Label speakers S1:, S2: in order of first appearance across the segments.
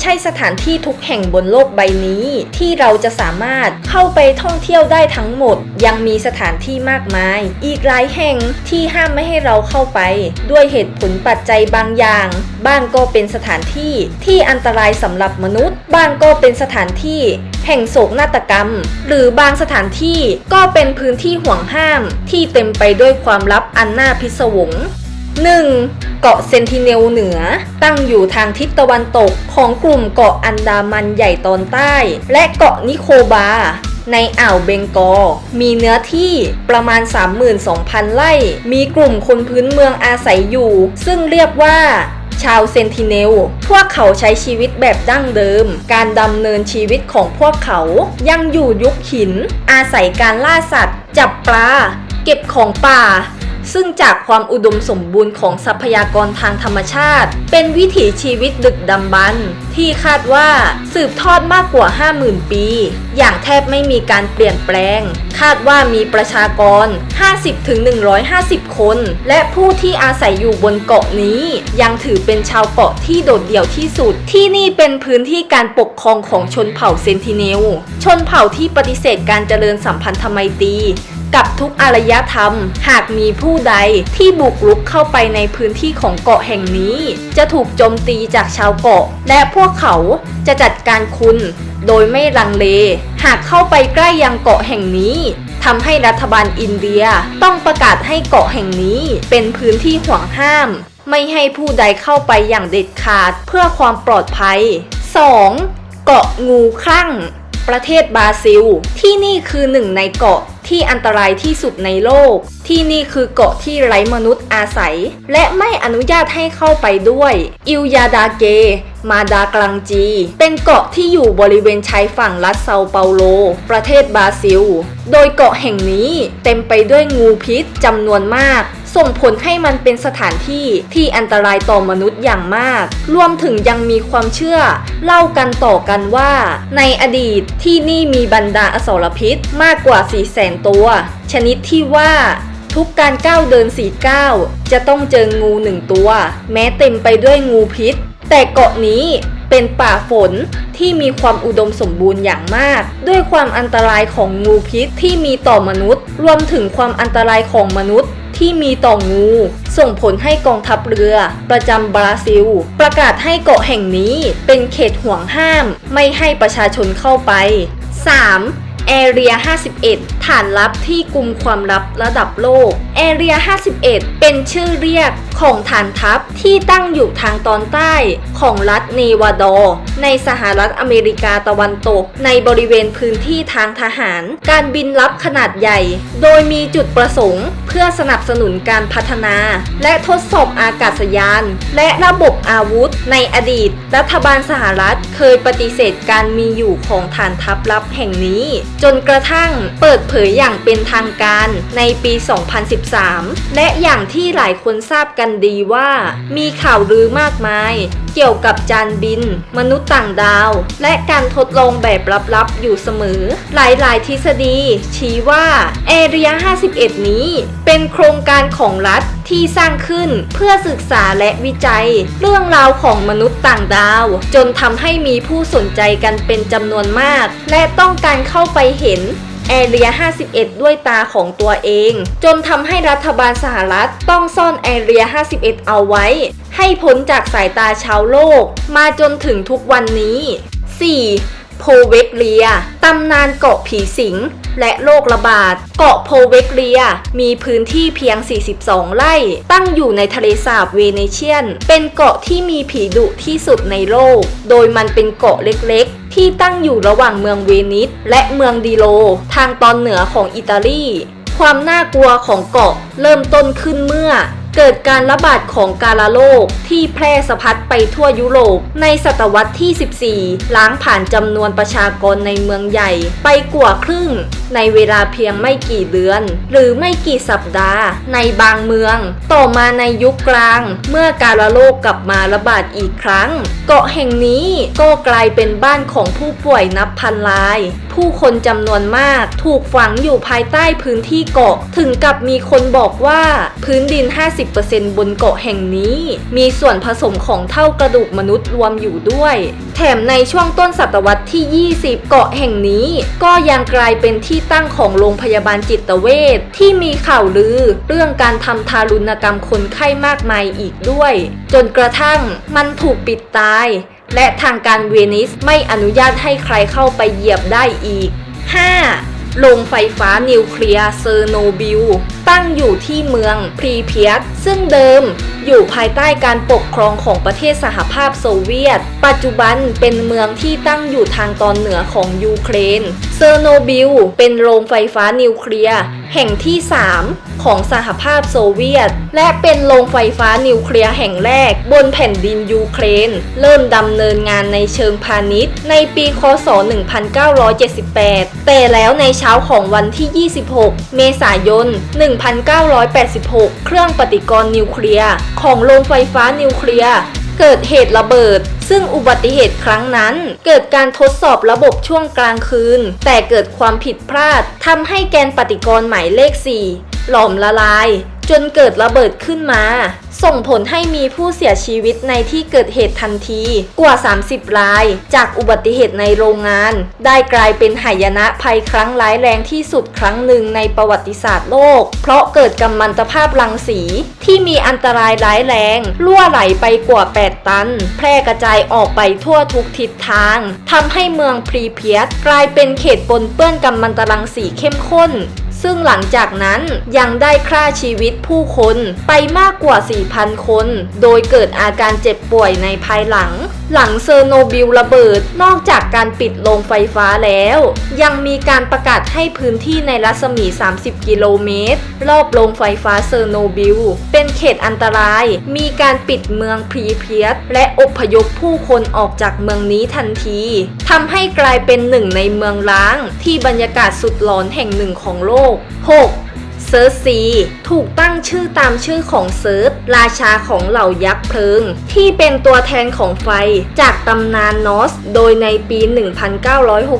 S1: ใช่สถานที่ทุกแห่งบนโลกใบนี้ ที่เราจะสามารถเข้าไปท่องเที่ยวได้ทั้งหมด ยังมีสถานที่มากมาย อีกหลายแห่งที่ห้ามไม่ให้เราเข้าไป ด้วยเหตุผลปัจจัยบางอย่าง บ้างก็เป็นสถานที่ที่อันตรายสำหรับมนุษย์ บ้างก็เป็นสถานที่แห่งโศกนาฏกรรม หรือบางสถานที่ก็เป็นพื้นที่ห่วงห้าม ที่เต็มไปด้วยความลับอันน่าพิศวง 1. เกาะเซนติเนลเหนือ ตั้งอยู่ทางทิศตะวันตกของกลุ่มเกาะอันดามันใหญ่ตอนใต้ และเกาะนิโคบาในอ่าวเบงกอลมีเนื้อที่ประมาณ 32,000 ไร่ มีกลุ่มคนพื้นเมืองอาศัยอยู่ ซึ่งเรียกว่าชาวเซนติเนล พวกเขาใช้ชีวิตแบบดั้งเดิม การดำเนินชีวิตของพวกเขายังอยู่ยุคหิน อาศัยการล่าสัตว์ จับปลา เก็บของป่า ซึ่งจากความอุดมสมบูรณ์ของทรัพยากรทางธรรมชาติ เป็นวิถีชีวิตดึกดำบรรพ์ที่คาดว่าสืบทอดมากกว่า 50,000 ปี อย่างแทบไม่มีการเปลี่ยนแปลง คาดว่ามีประชากร 50-150 คน และผู้ที่อาศัยอยู่บนเกาะนี้ ยังถือเป็นชาวเกาะที่โดดเดี่ยวที่สุด ที่นี่เป็นพื้นที่การปกครองของชนเผ่าเซนติเนล ชนเผ่าที่ปฏิเสธการเจริญสัมพันธไมตรี กับทุกอารยธรรม หากมีผู้ใดที่บุกรุกเข้าไปในพื้นที่ของเกาะแห่งนี้ จะถูกโจมตีจากชาวเกาะ และพวกเขาจะจัดการคุณ โดยไม่ลังเล หากเข้าไปใกล้ยังเกาะแห่งนี้ทำให้รัฐบาลอินเดียต้องประกาศให้เกาะแห่งนี้เป็นพื้นที่ห่วงห้าม ไม่ให้ผู้ใดเข้าไปอย่างเด็ดขาดเพื่อความปลอดภัย 2. เกาะงูคลั่ง ประเทศบราซิล ที่นี่คือหนึ่งในเกาะที่อันตรายที่สุดในโลก ที่นี่คือเกาะที่ไร้มนุษย์อาศัย และไม่อนุญาตให้เข้าไปด้วย อิลยาดาเก มาดากลังจี เป็นเกาะที่อยู่บริเวณชายฝั่งรัฐเซาเปาโล ประเทศบราซิล โดยเกาะแห่งนี้เต็มไปด้วยงูพิษจำนวนมากส่งผลให้มันเป็นสถานที่ที่อันตรายต่อมนุษย์อย่างมาก รวมถึงยังมีความเชื่อ เล่ากันต่อกันว่า ในอดีตที่นี่มีบรรดาอสรพิษมากกว่า 4 0 0แสนตัว ชนิดที่ว่าทุกการก้าวเดินสี่ก้าวจะต้องเจองูหนึ่งตัว แม้เต็มไปด้วยงูพิษ แต่เกาะนี้เป็นป่าฝนที่มีความอุดมสมบูรณ์อย่างมาก ด้วยความอันตรายของงูพิษที่มีต่อมนุษย์ รวมถึงความอันตรายของมนุษย์ ที่มีต่องู ส่งผลให้กองทัพเรือ ประจำบราซิล ประกาศให้เกาะแห่งนี้เป็นเขตห่วงห้าม ไม่ให้ประชาชนเข้าไป 3. แอเรีย 51 ฐานลับที่กลุ่มความลับระดับโลกแอเรีย51 เป็นชื่อเรียกของฐานทัพที่ตั้งอยู่ทางตอนใต้ของรัฐเนวาดอในสหรัฐอเมริกาตะวันตก ในบริเวณพื้นที่ทางทหาร การบินลับขนาดใหญ่ โดยมีจุดประสงค์ เพื่อสนับสนุนการพัฒนา และทดสอบอากาศยาน และระบบอาวุธ ในอดีต รัฐบาลสหรัฐเคยปฏิเสธการมีอยู่ของฐานทัพลับแห่งนี้ จนกระทั่งเปิดเผยอย่างเป็นทางการในปี 2013 และอย่างที่หลายคนทราบกันดีว่า มีข่าวลือมากมาย เกี่ยวกับจานบิน มนุษย์ต่างดาว และการทดลองแบบลับๆ อยู่เสมอ หลายๆ ทฤษฎี ชี้ว่าแอเรีย 51 นี้ เป็นโครงการของรัฐที่สร้างขึ้นเพื่อศึกษาและวิจัย เรื่องราวของมนุษย์ต่างดาว จนทำให้มีผู้สนใจกันเป็นจำนวนมาก และต้องการเข้าไปเห็น แอเรีย 51 ด้วยตาของตัวเอง จนทำให้รัฐบาลสหรัฐต้องซ่อนแอเรีย 51 เอาไว้ ให้พ้นจากสายตาชาวโลก มาจนถึงทุกวันนี้ 4. โพเวกเลีย ตำนานเกาะผีสิง และโรคระบาด เกาะโพเวกเลีย มีพื้นที่เพียง 42 ไร่ ตั้งอยู่ในทะเลสาบเวเนเชียน เป็นเกาะที่มีผีดุที่สุดในโลก โดยมันเป็นเกาะเล็กๆ ที่ตั้งอยู่ระหว่างเมืองเวนิสและเมืองดิโล ทางตอนเหนือของอิตาลี ความน่ากลัวของเกาะเริ่มต้นขึ้นเมื่อ เกิดการระบาดของกาฬโรคที่แพร่สะพัดไปทั่วยุโรป ในศตวรรษที่ 14 ล้างผ่านจำนวนประชากรในเมืองใหญ่ ไปกว่าครึ่ง ในเวลาเพียงไม่กี่เดือน หรือไม่กี่สัปดาห์ ในบางเมือง ต่อมาในยุคกลาง เมื่อกาฬโรคกลับมาระบาดอีกครั้ง เกาะแห่งนี้ก็กลายเป็นบ้านของผู้ป่วยนับพันราย ผู้คนจำนวนมาก ถูกฝังอยู่ภายใต้พื้นที่เกาะ ถึงกับมีคนบอกว่าพื้นดิน 50%บนเกาะแห่งนี้ มีส่วนผสมของเท่ากระดูกมนุษย์รวมอยู่ด้วย แถมในช่วงต้นศตวรรษที่ 20 เกาะแห่งนี้ ก็ยังกลายเป็นที่ตั้งของโรงพยาบาลจิตเวชที่มีข่าวลือ เรื่องการทำทารุณกรรมคนไข้มากมายอีกด้วย จนกระทั่งมันถูกปิดตาย และทางการเวนิสไม่อนุญาตให้ใครเข้าไปเหยียบได้อีก 5. โรงไฟฟ้านิวเคลียร์เซอร์โนบิลตั้งอยู่ที่เมืองพรีเพียตซึ่งเดิมอยู่ภายใต้การปกครองของประเทศสหภาพโซเวียต ปัจจุบันเป็นเมืองที่ตั้งอยู่ทางตอนเหนือของยูเครน เซอร์โนบิลเป็นโรงไฟฟ้านิวเคลียร์แห่งที่ 3 ของสหภาพโซเวียต และเป็นโรงไฟฟ้านิวเคลียร์แห่งแรก บนแผ่นดินยูเครน เริ่มดำเนินงานในเชิงพาณิชย์ ในปีคศ 1978 แต่แล้วในเช้าของวันที่ 26 เมษายน 1986 เครื่องปฏิกรณ์นิวเคลียร์ของโรงไฟฟ้านิวเคลียร์เกิดเหตุระเบิด ซึ่งอุบัติเหตุครั้งนั้น เกิดการทดสอบระบบช่วงกลางคืน แต่เกิดความผิดพลาดทำให้แกนปฏิกรณ์หมายเลข 4 หลอมละลาย จนเกิดระเบิดขึ้นมา ส่งผลให้มีผู้เสียชีวิตในที่เกิดเหตุทันที กว่า 30 ราย จากอุบัติเหตุในโรงงาน ได้กลายเป็นหายนะภัยครั้งร้ายแรงที่สุดครั้งหนึ่งในประวัติศาสตร์โลก เพราะเกิดกัมมันตภาพรังสีที่มีอันตรายร้ายแรงรั่วไหลไปกว่า 8 ตัน แพร่กระจายออกไปทั่วทุกทิศทางทำให้เมืองพรีเพียตกลายเป็นเขตปนเปื้อนกัมมันตรังสีเข้มข้น ซึ่งหลังจากนั้นยังได้ฆ่าชีวิตผู้คนไปมากกว่า 4,000 คน โดยเกิดอาการเจ็บป่วยในภายหลัง หลังเซอร์โนบิลระเบิด นอกจากการปิดโรงไฟฟ้าแล้ว ยังมีการประกาศให้พื้นที่ในรัศมี 30 กิโลเมตร รอบโรงไฟฟ้าเซอร์โนบิล เป็นเขตอันตราย มีการปิดเมืองพรีเพียตและอพยพผู้คนออกจากเมืองนี้ทันทีทำให้กลายเป็นหนึ่งในเมืองร้าง ที่บรรยากาศสุดหลอนแห่งหนึ่งของโลก 6. เซิร์ชซีถูกตั้งชื่อตามชื่อของเซิร์ชราชาของเหล่ายักษ์เพลิง ที่เป็นตัวแทนของไฟจากตำนานนอส โดยในปี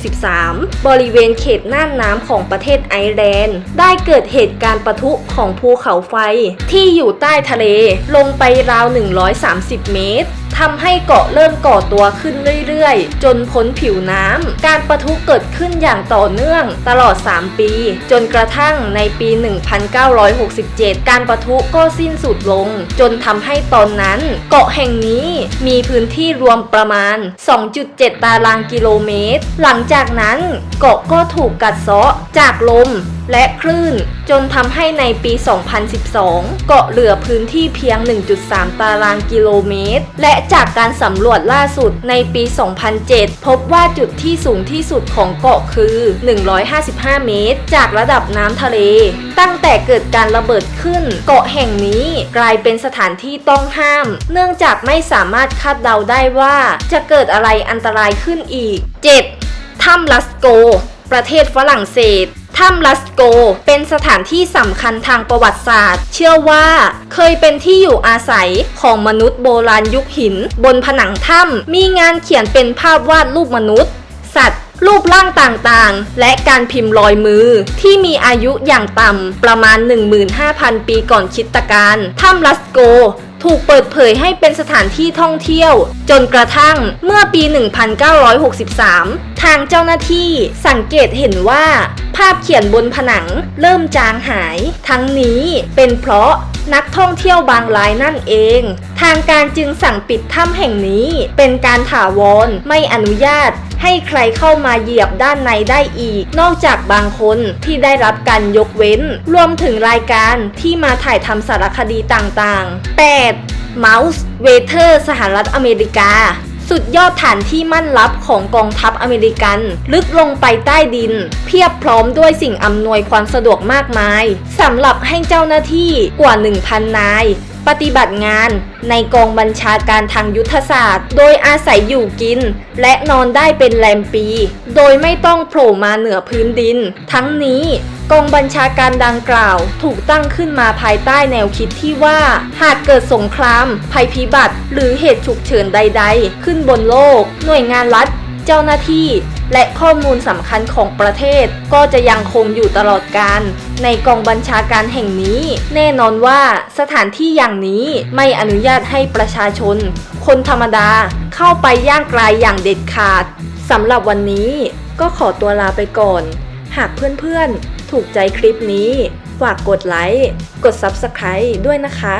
S1: 1963 บริเวณเขตน่านน้ำของประเทศไอร์แลนด์ ได้เกิดเหตุการณ์ปะทุของภูเขาไฟ ที่อยู่ใต้ทะเลลงไปราว 130 เมตร ทำให้เกาะเริ่มก่อตัวขึ้นเรื่อยๆ จนพ้นผิวน้ำ การประทุเกิดขึ้นอย่างต่อเนื่องตลอด 3 ปี จนกระทั่งในปี 1967 การประทุก็สิ้นสุดลง จนทำให้ตอนนั้น เกาะแห่งนี้มีพื้นที่รวมประมาณ 2.7 ตารางกิโลเมตร หลังจากนั้นเกาะก็ถูกกัดเซาะจากลมและคลื่น จนทำให้ในปี 2012 เกาะเหลือพื้นที่เพียง 1.3 ตารางกิโลเมตร และจากการสำรวจล่าสุดในปี 2007 พบว่าจุดที่สูงที่สุดของเกาะคือ 155 เมตร จากระดับน้ำทะเล ตั้งแต่เกิดการระเบิดขึ้น เกาะแห่งนี้กลายเป็นสถานที่ต้องห้าม เนื่องจากไม่สามารถคาดเดาได้ว่าจะเกิดอะไรอันตรายขึ้นอีก 7. ถ้ำลัสโก ประเทศฝรั่งเศส ถ้ำลัสโก เป็นสถานที่สำคัญทางประวัติศาสตร์ เชื่อว่าเคยเป็นที่อยู่อาศัยของมนุษย์โบราณยุคหิน บนผนังถ้ำมีงานเขียนเป็นภาพวาดรูปมนุษย์ สัตว์ รูปร่างต่างๆ และการพิมพ์รอยมือ ที่มีอายุอย่างต่ำประมาณ 15,000 ปีก่อนคริดตกาลถ้ำลัสโก ถูกเปิดเผยให้เป็นสถานที่ท่องเที่ยว จนกระทั่งเมื่อปี 1963 ทางเจ้าหน้าที่สังเกตเห็นว่า ภาพเขียนบนผนังเริ่มจางหาย ทั้งนี้เป็นเพราะนักท่องเที่ยวบางรายนั่นเอง ทางการจึงสั่งปิดถ้ำแห่งนี้เป็นการถาวรไม่อนุญาต ให้ใครเข้ามาเหยียบด้านในได้อีก นอกจากบางคนที่ได้รับการยกเว้น รวมถึงรายการที่มาถ่ายทำสารคดีต่างๆ 8. Mouse w a t e r สหรัฐอเมริกาสุดยอดฐานที่มั่นลับของกองทัพอเมริกัน ลึกลงไปใต้ดิน เพียบพร้อมด้วยสิ่งอำนวยความสะดวกมากมายสำหรับให้เจ้าหน้าที่กว่า 1,000 นาย ปฏิบัติงานในกองบัญชาการทางยุทธศาสตร์ โดยอาศัยอยู่กิน และนอนได้เป็นแรมปี โดยไม่ต้องโผล่มาเหนือพื้นดิน ทั้งนี้กองบัญชาการดังกล่าว ถูกตั้งขึ้นมาภายใต้แนวคิดที่ว่า หากเกิดสงคราม ภัยพิบัติ หรือเหตุฉุกเฉินใด ๆ ขึ้นบนโลก หน่วยงานรัฐ เจ้าหน้าที่ และข้อมูลสำคัญของประเทศ ก็จะยังคงอยู่ตลอดการ ในกองบัญชาการแห่งนี้ แน่นอนว่าสถานที่อย่างนี้ไม่อนุญาตให้ประชาชน คนธรรมดาเข้าไปย่างกลายอย่างเด็ดขาดสำหรับวันนี้ก็ขอตัวลาไปก่อน หากเพื่อนๆ ถูกใจคลิปนี้ ฝากกดไลค์ กด Subscribe ด้วยนะคะ